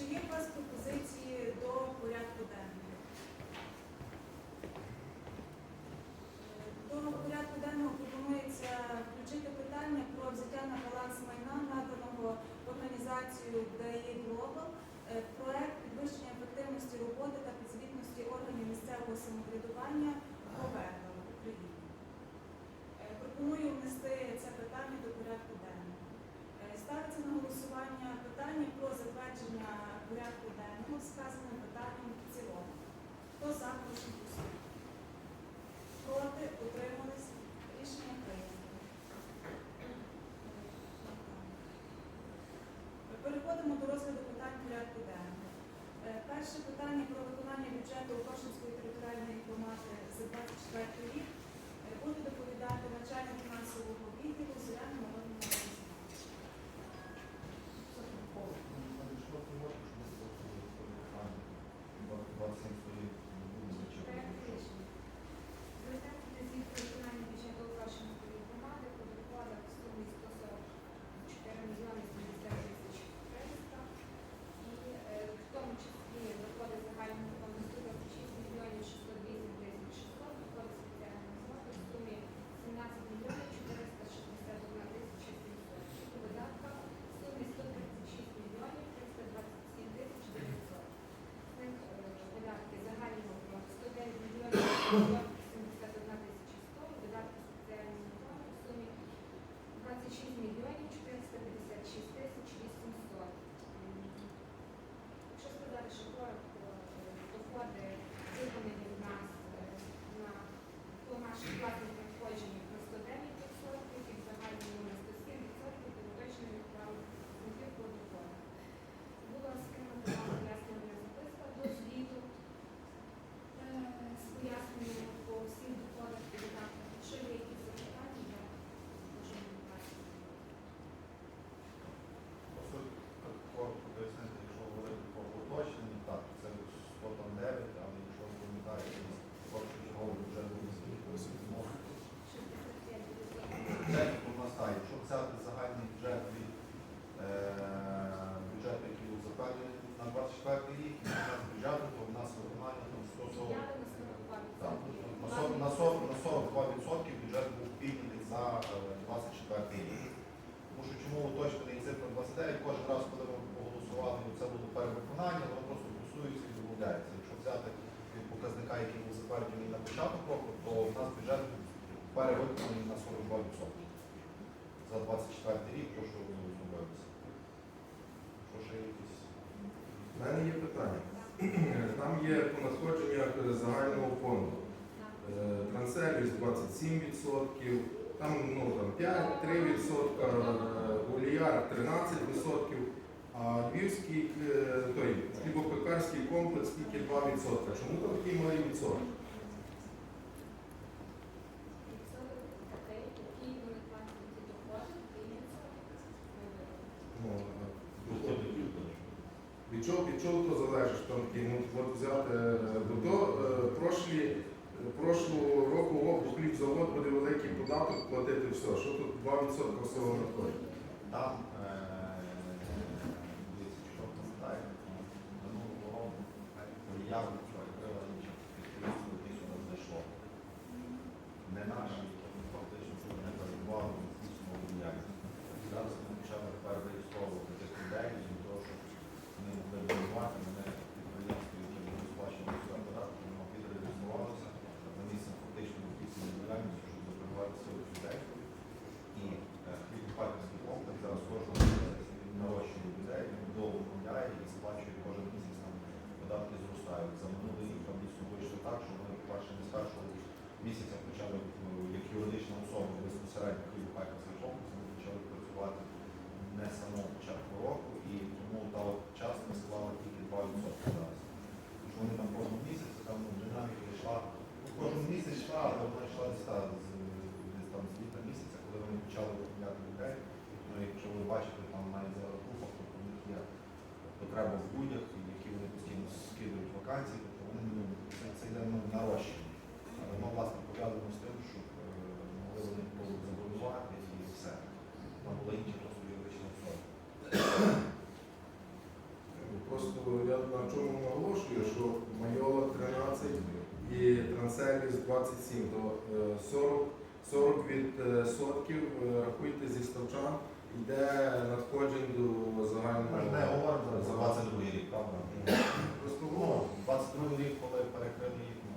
Чи є у вас пропозиції до порядку денного? До порядку денного пропонується включити питання про взяття на баланс майна, наданого організацією ДАІ Глобал, е, проект підвищення ефективності роботи та підзвітності органів місцевого самоврядування. Перше питання про виконання бюджету Коршинської територіальної громади за 24 рік. 참 які був затверджений на початок року, то в нас бюджет перевиконаний на 42% за 24 рік, то що ви зробилися. Що ще якісь? У мене є питання. Там є по надходженнях загального фонду. Е, Трансервіс 27%, там, ну, там 5-3%, уліяр 13%. А Львівський е, той, хлібопекарський комплекс тільки 2%. Чому там такий малий відсоток? просто я на чому наголошую, що майола 13 і Трансервіс 27 до 40, 40 від е, сотків, е, рахуйте зі ставчан, йде надходжень до загального. Не говоримо за 22 рік, правда? Просто ну, 22 рік, коли перекрили їх. Ну,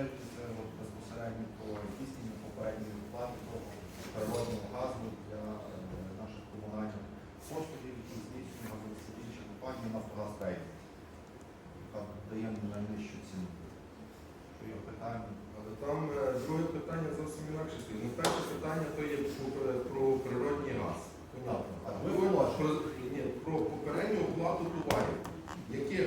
йдеться безпосередньо про здійснення попередньої виплати природного газу для е, наших комунальних послугів, які здійснює газовосередча компанія «Нафтогаз Рейд», яка дає найнижчу ціну. Але там е, друге питання зовсім інакше. Ну, Перше питання то є про природний газ. А, про, ні, про попередню оплату товарів, яких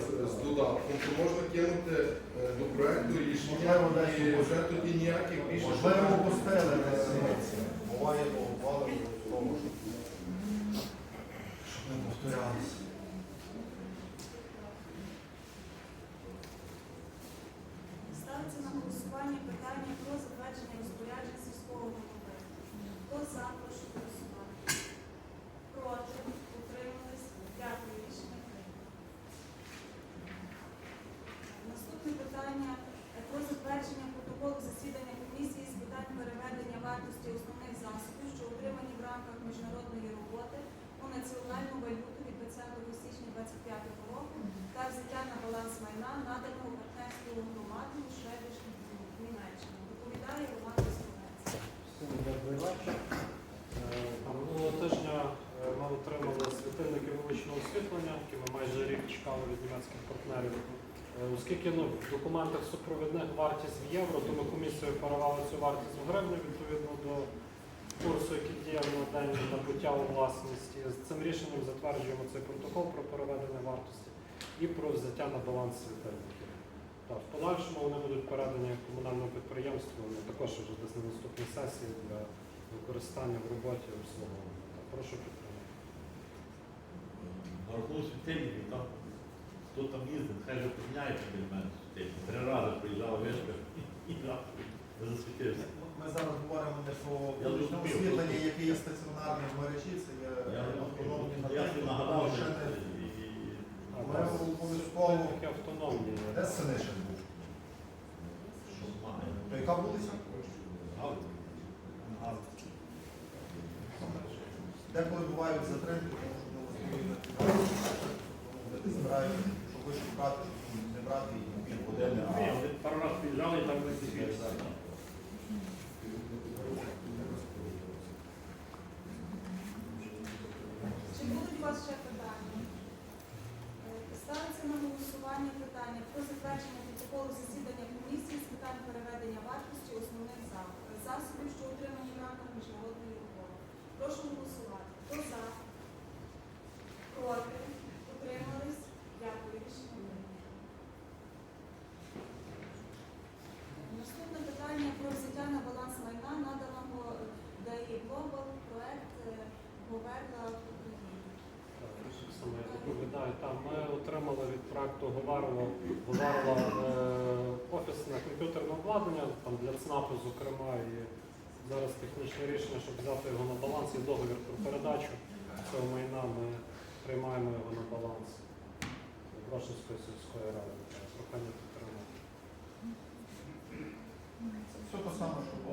з е, додатком, то тобто можна кинути е, до проєкту рішення і вже тоді ніяких більше. Можливо, опустили. Буває, бувало в тому, щоб не повторялися. Чекали від німецьких партнерів. Е, Оскільки ну, в документах супровідних вартість в євро, то ми комісією перевели цю вартість в гривні відповідно до курсу, який діяв на день набуття у власності. З цим рішенням затверджуємо цей протокол про переведення вартості і про взяття на баланс світильників. В подальшому вони будуть передані комунальному підприємству ну, також вже десь на наступній сесії для використання в роботі обслуговування. Прошу підтримати. Рахунок світильників, там, хто там їздить, хай же поміняється для мене. Три рази приїжджала вишка і засвітився. Ми зараз говоримо не про освітлення, яке є стаціонарне в мережі, це є Я, автономні я собі нагадав, що машини. і, Ми обов'язково. Де Синишин був? має. Яка вулиця? Галузь. Деколи бувають затримки, тому що не вони збирають, щоб ви шукати, щоб не брати їх на півгодини, а Ні, вони пару раз приїжджали і там не світився. Чи будуть у вас ще питання? Е, Ставиться на голосування питання про затвердження протоколу засідання комісії з питань переведення вартості основних засобів, що отримані в рамках міжнародної угоди. Прошу голосувати. Хто за? Проти? Утримались? Дякую. Рішення. Наступне питання про взяття на баланс майна наданого ДАІ Global проект е, Говерла так доповідаю. Там ми отримали від проекту Говерло е, офісне комп'ютерне обладнання там для ЦНАПу, зокрема, і зараз технічне рішення, щоб взяти його на баланс і договір про передачу цього майна. Ми приймаємо його на баланс Брошинської сільської ради. Прохання підтримати. все те саме, що.